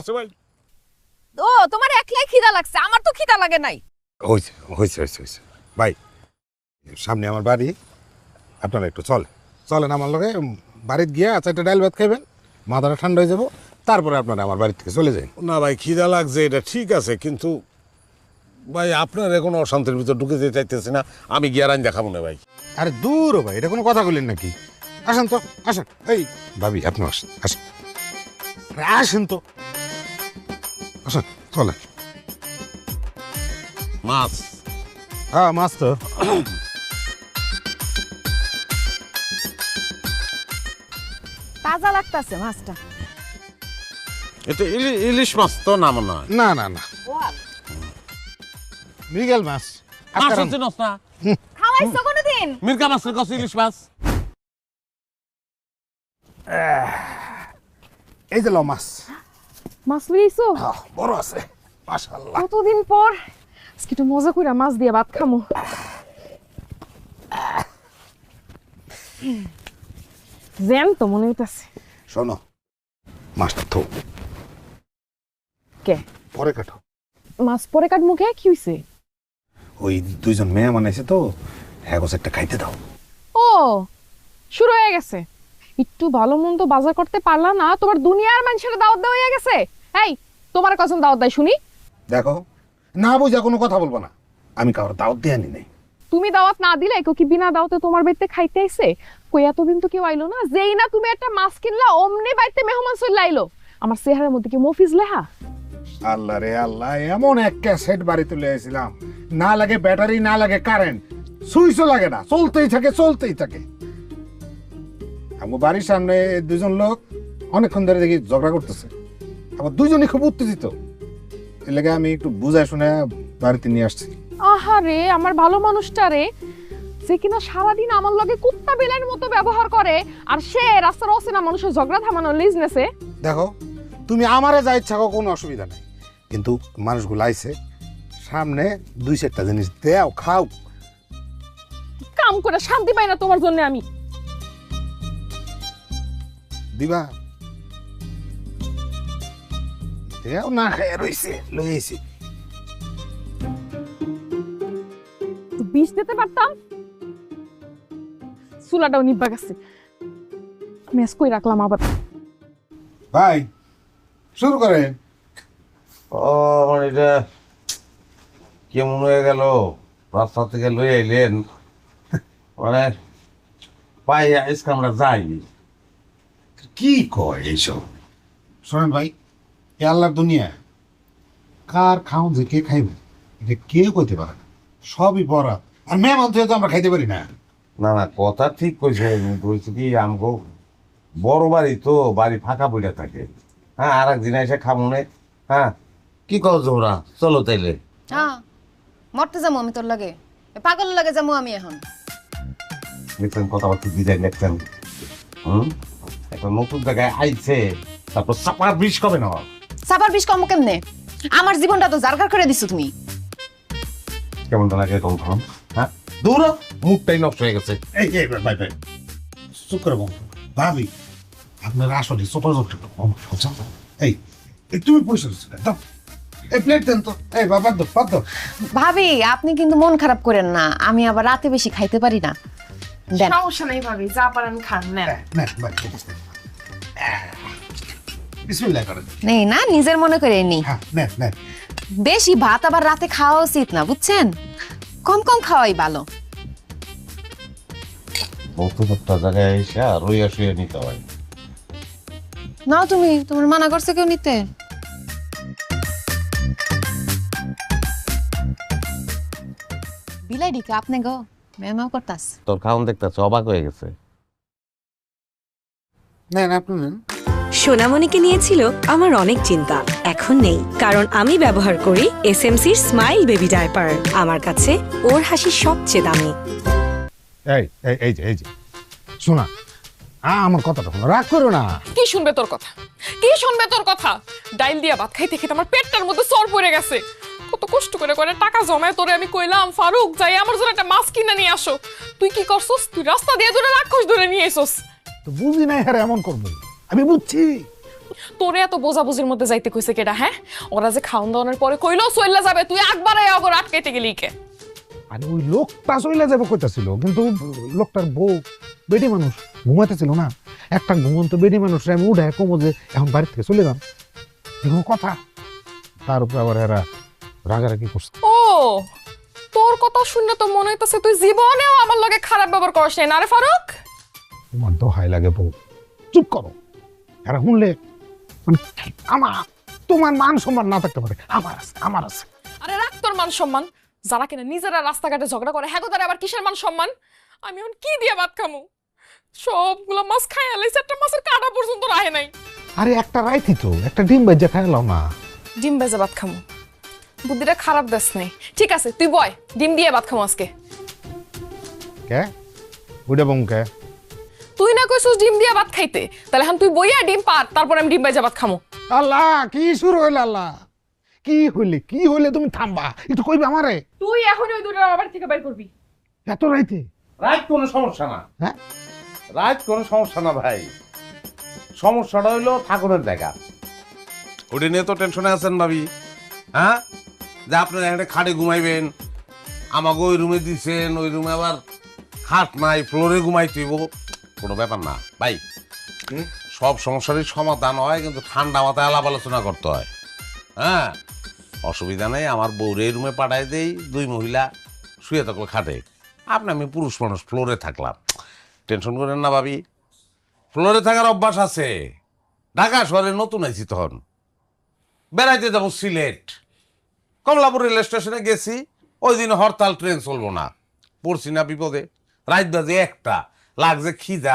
আছে ভাই ও তোমার একলাই খিদা লাগছে আমার তো খিদা লাগে নাই। হয়েছে হয়েছে হয়েছে হয়েছে। ভাই সামনে আমার বাড়ি আপনারা একটু চলে চলেন আমার লগে বাড়িতে গিয়ে চারটা ডাল ভাত খাইবেন মাথাটা ঠান্ডা হয়ে যাব তারপরে আপনারা আমার বাড়ি থেকে চলে যান না ভাই খিদা লাগছে এটা ঠিক আছে কিন্তু ভাই আপনার এখন অশান্তির ভিতর ঢুকে যেতে চাইতেছি না আমি গিয়ে রান দেখাবো না ভাই। আরে দূর ভাই এটা কোনো কথা বললেন নাকি? আসেন তো আসেন। এই ভাবি আপনি আসেন আসেন। আসেন তো। আসেন চলেন মাছ। হ্যাঁ মাছ তো। তাজা লাগতাছে মাছটা। এটা ইলি- ইলিশ মাছ তো না মনে হয়? না না না। মৃগেল মাছ। মাছ হচ্ছে না? খাওয়াইছো কোনোদিন? মির্কা মাছের কাছে ইলিশ মাছ। এই যে ল মাছ। মাছ লইছো বড় আছে মাশাল্লাহ কতদিন পর? আজকে একটু মজা কইরা মাছ দিয়ে ভাত খামো। জ্যাম তো মনে হইতাছে। শোনো মাছটা থো কে? পরে কাটো। মাছ পরে কাট মুখে কি হইছে? ওই দুইজন মেয়ে বানাইছে তো হ্যাঁ গোছ একটা খাইতে দাও। ও শুরু হয়ে গেছে। একটু ভালো মন্দ বাজার করতে পারলা না তোমার দুনিয়ার মানুষের দাওয়াত দেওয়া হয়ে গেছে। এই তোমার কজন দাওয়াত দেয় শুনি। দেখো না বুঝা কোনো কথা বলব না। আমি কারোর দাওয়াত দিয়ে আনি নাই। তুমি দাওয়াত না দিলে কেউ কি বিনা দাওয়াতে তোমার বাড়িতে খাইতে আইছে? কই এতদিন তো কেউ আইলো না। যেই না তুমি একটা মাছ কিনলা অমনি বাড়িতে মেহমান চলে আইলো। আমার চেহারার মধ্যে কি মফিজ লেহা আল্লাহ রে আল্লাহ এমন এক ক্যাসেট বাড়ি তুলে এসেছিলাম না লাগে ব্যাটারি না লাগে কারেন্ট। সুইচও লাগে না চলতেই থাকে চলতেই থাকে। আমার বাড়ির সামনে দুজন লোক অনেকক্ষণ ধরে দেখি ঝগড়া করতেছে। আবার দুজনই খুব উত্তেজিত। এর লেগে আমি একটু বুঝাই শুনে বাড়িতে নিয়ে আসছি। আহারে আমার ভালো মানুষটা রে। যে কিনা সারাদিন আমার লগে কুত্তা বেলার মতো ব্যবহার করে আর সে রাস্তার অচেনা মানুষের ঝগড়া থামানোর লিজনেসে দেখো তুমি আমারে যা ইচ্ছা করো, কোনো অসুবিধা নেই। কিন্তু মানুষগুলো আইছে সামনে দুই চারটা জিনিস দেও খাও। কাম করে শান্তি পাই না তোমার জন্য আমি। দিবা? দেও না খায় রইছে লই আইছি তো বিষ দিতে পারতাম? চুলাটাও নিব্বা গেছে মেস কই রাখলাম আবার? ভাই শুরু করেন। ও আমার এটা কেমন হয়ে গেল? রাস্তা থেকে লই আইলেন। মানে পায়ে আজকে আমরা যাইনি কি কয় এইসব? শোনেন ভাই এ আল্লাহর দুনিয়া। কার খাউন যে কে খাইবে? এটা কেউ কইতে পারে না। সবই পড়া আর মেহমান তো আমরা খাইতে পারি না। না না কথা ঠিক কইছে বলছি কি আমগো বড় বাড়ি তো বাড়ি ফাঁকা পড়ে থাকে। হ্যাঁ আর একদিন এসে খামুনে হ্যাঁ কি কও তোমরা চলো তাইলে। হ্যাঁ মরতে যাব আমি তোর লাগে। এ পাগল লাগে যাব আমি এখন। দেখছেন কথাবার্তা দিদাই দেখছেন হুম? একটা নতুন জায়গায় আইছে তারপর চাপার বিষ কবে না সাবার বিষ কম কেমনে? আমার জীবনটা তো জারগার করে দিছো তুমি। কেমন লাগে তখন খাম হ্যাঁ দূর মুখটাই নষ্ট হয়ে গেছে। এই এই ভাই ভাই চুপ করে বল ভাবি আপনার আসলে ছোট ছোট একটু কম বুঝছেন এই এই তুমি পয়সা দিচ্ছ দাও এই প্লেট দেন তো এই বাবা দো বাদ দাও ভাবি আপনি কিন্তু মন খারাপ করেন না। আমি আবার রাতে বেশি খাইতে পারি না। সমস্যা নাই ভাবি যা পারেন খান নেন। না ভাই বিসমিল্লাহ করেন নেই না? নিজের মনে করে নি। হ্যাঁ নেন নেন। বেশি ভাত আবার রাতে খাওয়া উচিত না বুঝছেন? কম কম খাওয়াই ভালো। জায়গায় এসে রইয়া শুয়ে নিতে হয়। নাও তুমি তোমার মানা করছে কেউ নিতে? বিলাই আপনি গো মেমাও করতাস তোর খাওন দেখতেছে অবাক হয়ে গেছে। নেন আপনি নেন। সোনামণিকে নিয়েছিল আমার অনেক চিন্তা। এখন নেই। কারণ আমি ব্যবহার করি এসএমসির স্মাইল বেবি ডায়পার। আমার কাছে ওর হাসি সবচেয়ে দামি। এই এই এই যে শোনা আমার কথাটা শোনো রাগ করো না। কি শুনবে তোর কথা? কি শুনবে তোর কথা? ডাইল দিয়া ভাত খাইতে খেতে আমার পেটটার মধ্যে সর পড়ে গেছে। কত কষ্ট করে করে টাকা জমায় তোরে আমি কইলাম ফারুক যাই আমার জন্য একটা মাছ কিনে নিয়ে আসো। তুই কি করছস? তুই রাস্তা দিয়ে ধরে রাক্ষস ধরে নিয়ে এসোস তো বুঝি নাই হ্যাঁ এমন করব। আমি বুঝছি। তোরে এত বোঝাবুঝির মধ্যে যাইতে কইছে কেডা হ্যাঁ? ওরা যে খাওন দাওয়ানোর পরে কইলো চইলা যাবে তুই একবারে অগর আটকাইতে গেলি কে আরে ওই লোকটা চলে যাবে কইতাছিল কিন্তু লোকটার বউ বেডি মানুষ ঘুমাইতেছিল না। একটা ঘুমন্ত বেডি মানুষ আমি উঠে কমো যে এখন বাড়ি থেকে চলে যান এরকম কথা? তার উপরে আবার এরা রাগারাগি করছে। ও তোর কথা শুনলে তো মনে হইতাছে তুই জীবনেও আমার লগে খারাপ ব্যবহার করিস না রে ফারুক? তোমার দোহাই লাগে বউ। চুপ করো। এরা শুনলে মানে আমার তোমার মান সম্মান না থাকতে পারে আমার আছে আমার আছে। আরে রাখ তোর মান সম্মান। যারা কিনা নিজেরা রাস্তাঘাটে ঝগড়া করে হ্যাঁ তারা আবার কিসের মান সম্মান? আমি এখন কি দিয়ে ভাত খামু? সবগুলো মাছ খাই আলাইছে একটা মাছের কাটা পর্যন্ত রাহে নাই। আরে একটা রাইতি তো একটা ডিম বাজ্যা খাইলাম না। ডিম ভেজে ভাত খামু। বুদ্ধিটা খারাপ দেশ নেই। ঠিক আছে তুই বয় ডিম দিয়ে ভাত খামু আজকে। কে? উঠে বমকে তুই না কইছিস ডিম দিয়া ভাত খাইতে। তাহলে এখন তুই বইয়া ডিম পার তারপর আমি ডিম ভেজে ভাত খামু। আল্লাহ কি শুরু হইল আল্লাহ? কি হইলে কি হইলে তুমি থামবা? একটু কইবে আমারে। তুই এখন ওই দুটো আমার থেকে বের করবি। এত রাইতে? রাত কোনো সমস্যা না। হ্যাঁ? রাত কোনো সমস্যা না ভাই। সমস্যাটা হইল ঠাকুরের দেখা। ওটা নিয়ে তো টেনশনে আছেন ভাবি। হ্যাঁ? যে আপনারা এখানে খাটে ঘুমাইবেন আমাকে ওই রুমে দিছেন ওই রুমে আবার খাট নাই ফ্লোরে ঘুমাই তুইব কোনো ব্যাপার না। ভাই সব সমস্যারই সমাধান হয় কিন্তু ঠান্ডা মাথায় আলাপ আলোচনা করতে হয়। হ্যাঁ? অসুবিধা নেই আমার বউরে রুমে পাঠাই দেই দুই মহিলা শুয়ে থাকল খাটে। আপনি আমি পুরুষ মানুষ ফ্লোরে থাকলাম। টেনশন করেন না ভাবি। ফ্লোরে থাকার অভ্যাস আছে। ঢাকা শহরে নতুন আইছি তখন। বেড়াইতে যাব সিলেট। কমলাপুর রেল স্টেশনে গেছি। ওই দিন হরতাল ট্রেন চলবো না। পড়ছি না বিপদে। রাত বাজে একটা। লাগছে খিদা